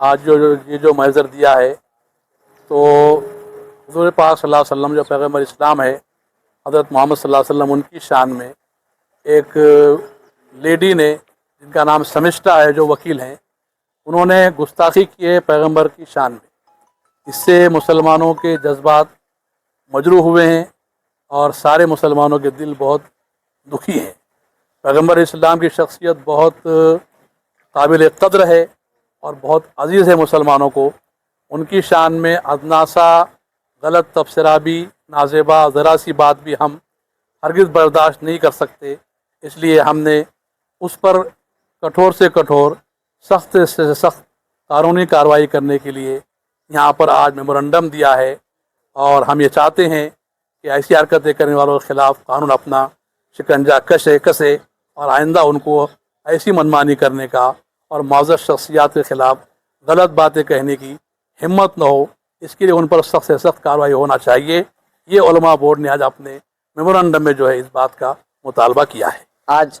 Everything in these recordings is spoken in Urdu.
آج جو یہ جو محضر دیا ہے تو حضور پاک صلی اللہ علیہ وسلم جو پیغمبر اسلام ہے حضرت محمد صلی اللہ علیہ وسلم ان کی شان میں ایک لیڈی نے جن کا نام سمجھتا ہے، جو وکیل ہیں، انہوں نے گستاخی کیے پیغمبر کی شان میں۔ اس سے مسلمانوں کے جذبات مجروع ہوئے ہیں اور سارے مسلمانوں کے دل بہت دکھی ہیں۔ پیغمبر اسلام کی شخصیت بہت قابل قدر ہے اور بہت عزیز ہے مسلمانوں کو۔ ان کی شان میں ادناسا، غلط تبصرہ بھی، نازیبہ، ذرا سی بات بھی ہم ہرگز برداشت نہیں کر سکتے۔ اس لیے ہم نے اس پر کٹھور سے کٹھور، سخت سے سخت قانونی کاروائی کرنے کے لیے یہاں پر آج میمورنڈم دیا ہے اور ہم یہ چاہتے ہیں کہ ایسی حرکتیں کرنے والوں کے خلاف قانون اپنا شکنجہ کشے، کسے اور آئندہ ان کو ایسی منمانی کرنے کا اور معذر شخصیات کے خلاف غلط باتیں کہنے کی ہمت نہ ہو، اس کے لیے ان پر سخت سے سخت کاروائی ہونا چاہیے۔ یہ علماء بورڈ نے آج اپنے میمورنڈم میں جو ہے اس بات کا مطالبہ کیا ہے۔ آج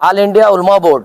All India Ulama Board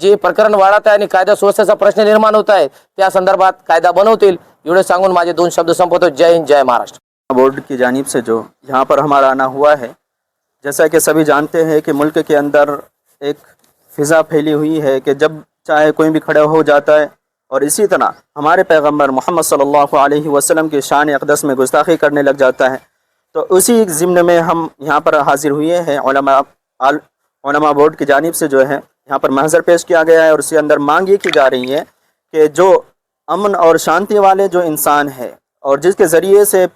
جی پرکرن واڑا ہے یعنی قاعدہ سوچتے سب پر نرمان ہوتا ہے کیا سندربات قاعدہ بنو تل جو سانگن ماجد سمپو تو جے ہند جے مہاراشٹرا بورڈ کی جانب سے جو یہاں پر ہمارا آنا ہوا ہے جیسا کہ سبھی جانتے ہیں کہ ملک کے اندر ایک فضا پھیلی ہوئی ہے کہ جب چاہے کوئی بھی کھڑا ہو جاتا ہے اور اسی طرح ہمارے پیغمبر محمد صلی اللہ علیہ وسلم کی شان اقدس میں گستاخی کرنے لگ جاتا ہے تو اسی ایک ضمن میں ہم یہاں پر حاضر ہوئے ہیں علما علما بورڈ کی جانب سے جو ہے یہاں پر محضر پیش کیا گیا ہے اور اس کے اندر مانگ یہ کی جا رہی ہے کہ جو امن اور شانتی والے جو انسان ہے اور جس کے ذریعے سے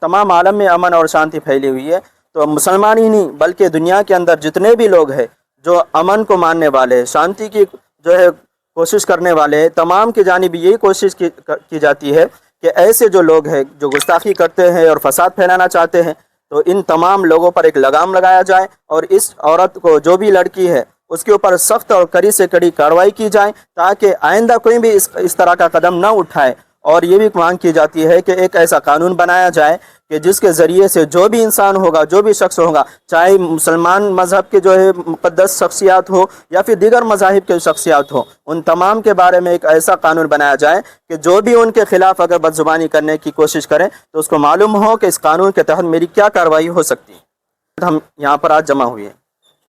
تمام عالم میں امن اور شانتی پھیلی ہوئی ہے تو مسلمان ہی نہیں بلکہ دنیا کے اندر جتنے بھی لوگ ہیں جو امن کو ماننے والے شانتی کی جو ہے کوشش کرنے والے تمام کی جانب یہی کوشش کی, کی جاتی ہے کہ ایسے جو لوگ ہیں جو گستاخی کرتے ہیں اور فساد پھیلانا چاہتے ہیں تو ان تمام لوگوں پر ایک لگام لگایا جائے اور اس عورت کو جو بھی لڑکی ہے اس کے اوپر سخت اور کڑی سے کڑی کارروائی کی جائے تاکہ آئندہ کوئی بھی اس طرح کا قدم نہ اٹھائے۔ اور یہ بھی مانگ کی جاتی ہے کہ ایک ایسا قانون بنایا جائے کہ جس کے ذریعے سے جو بھی انسان ہوگا، جو بھی شخص ہوگا، چاہے مسلمان مذہب کے جو ہے مقدس شخصیات ہو یا پھر دیگر مذاہب کے شخصیات ہو، ان تمام کے بارے میں ایک ایسا قانون بنایا جائے کہ جو بھی ان کے خلاف اگر بدزبانی کرنے کی کوشش کریں تو اس کو معلوم ہو کہ اس قانون کے تحت میری کیا کارروائی ہو سکتی۔ ہے ہم یہاں پر آج جمع ہوئے